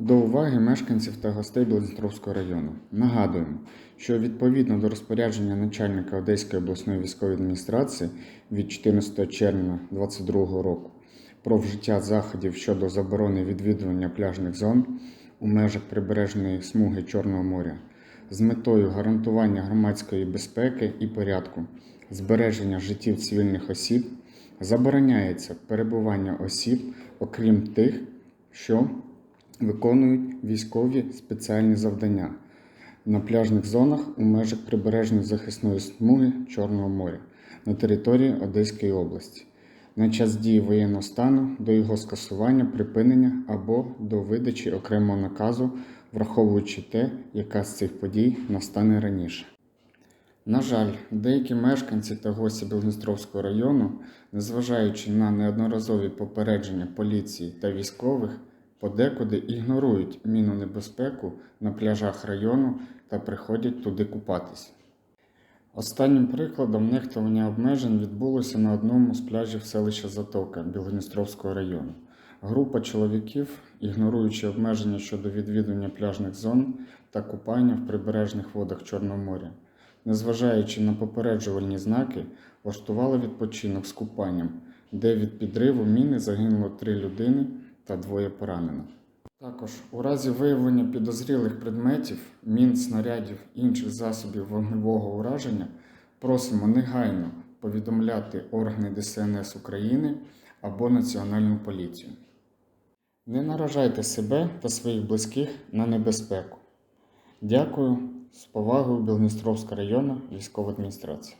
До уваги мешканців та гостей Білозітровського району. Нагадуємо, що відповідно до розпорядження начальника Одеської обласної військової адміністрації від 14 червня 2022 року про вжиття заходів щодо заборони відвідування пляжних зон у межах прибережної смуги Чорного моря з метою гарантування громадської безпеки і порядку, збереження життів цивільних осіб, забороняється перебування осіб, окрім тих, що виконують військові спеціальні завдання на пляжних зонах у межах прибережної захисної смуги Чорного моря на території Одеської області на час дії воєнного стану до його скасування, припинення або до видачі окремого наказу, враховуючи те, яка з цих подій настане раніше. На жаль, деякі мешканці та гості Білгістровського району, незважаючи на неодноразові попередження поліції та військових, подекуди ігнорують мінну небезпеку на пляжах району та приходять туди купатись. Останнім прикладом нехтування обмежень відбулося на одному з пляжів селища Затока Білгоністровського району. Група чоловіків, ігноруючи обмеження щодо відвідування пляжних зон та купання в прибережних водах Чорного моря, незважаючи на попереджувальні знаки, влаштували відпочинок з купанням, де від підриву міни загинуло три людини та двоє поранено. Також у разі виявлення підозрілих предметів, мін, снарядів інших засобів вогневого ураження просимо негайно повідомляти органи ДСНС України або Національну поліцію. Не наражайте себе та своїх близьких на небезпеку. Дякую. З повагою Білністровська районна військова адміністрація.